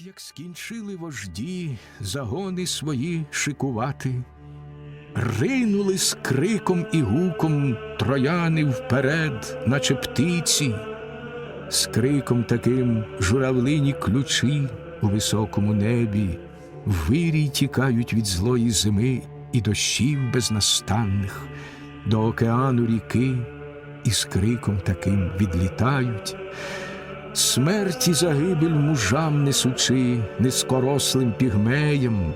От як скінчили вожді загони свої шикувати, ринули з криком і гуком трояни вперед, наче птиці, з криком таким журавлині ключі у високому небі, вирій тікають від злої зими і дощів безнастанних, до океану ріки, і з криком таким відлітають. Смерті загибель мужам несучи, нескорослим пігмеям,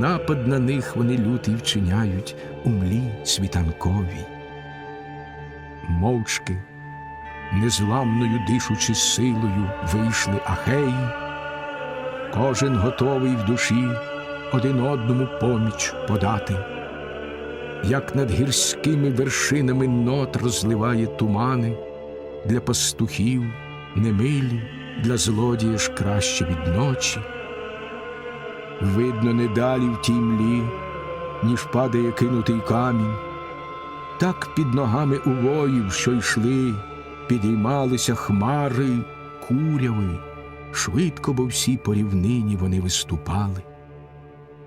напад на них вони лютий вчиняють у млі світанковій. Мовчки, незламною дишучи силою, вийшли ахеї, кожен готовий в душі один одному поміч подати, як над гірськими вершинами нот розливає тумани для пастухів немилі, для злодія ж краще від ночі. Видно не далі в тій млі, ніж падає кинутий камінь. Так під ногами у воїв, що йшли, підіймалися хмари, куряви, швидко, бо всі по рівнині вони виступали.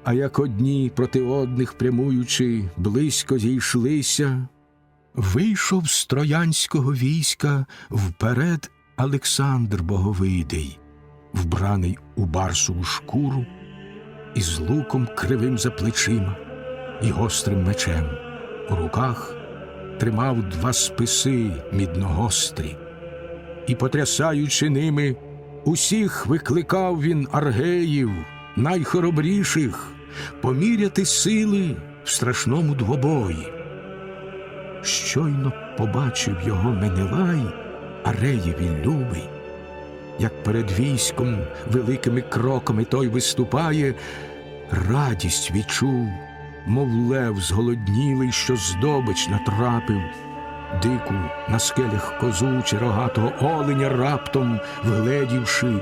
А як одні проти одних прямуючи, близько зійшлися, вийшов з троянського війська вперед Олександр Боговидий, вбраний у барсову шкуру, із луком кривим за плечима і гострим мечем. У руках тримав два списи мідногострі, і, потрясаючи ними, усіх викликав він аргеїв, найхоробріших, поміряти сили в страшному двобої. Щойно побачив його Менелай, Ареєві любий, як перед військом великими кроками той виступає, радість відчув, мов лев зголоднілий, що здобич натрапив, дику на скелях козу чи рогатого оленя раптом вгледівши,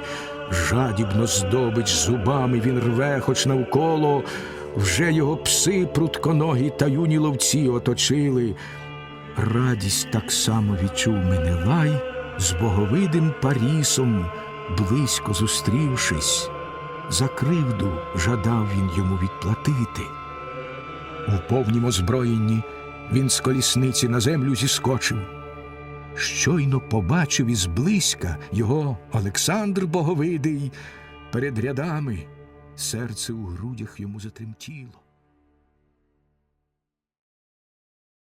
жадібно здобич зубами він рве, хоч навколо вже його пси прутконогі та юні ловці оточили. Радість так само відчув Менелай з боговидим Парісом, близько зустрівшись, за кривду жадав він йому відплатити. У повнім озброєнні він з колісниці на землю зіскочив. Щойно побачив ізблизька його Олександр Боговидий перед рядами, серце у грудях йому затремтіло.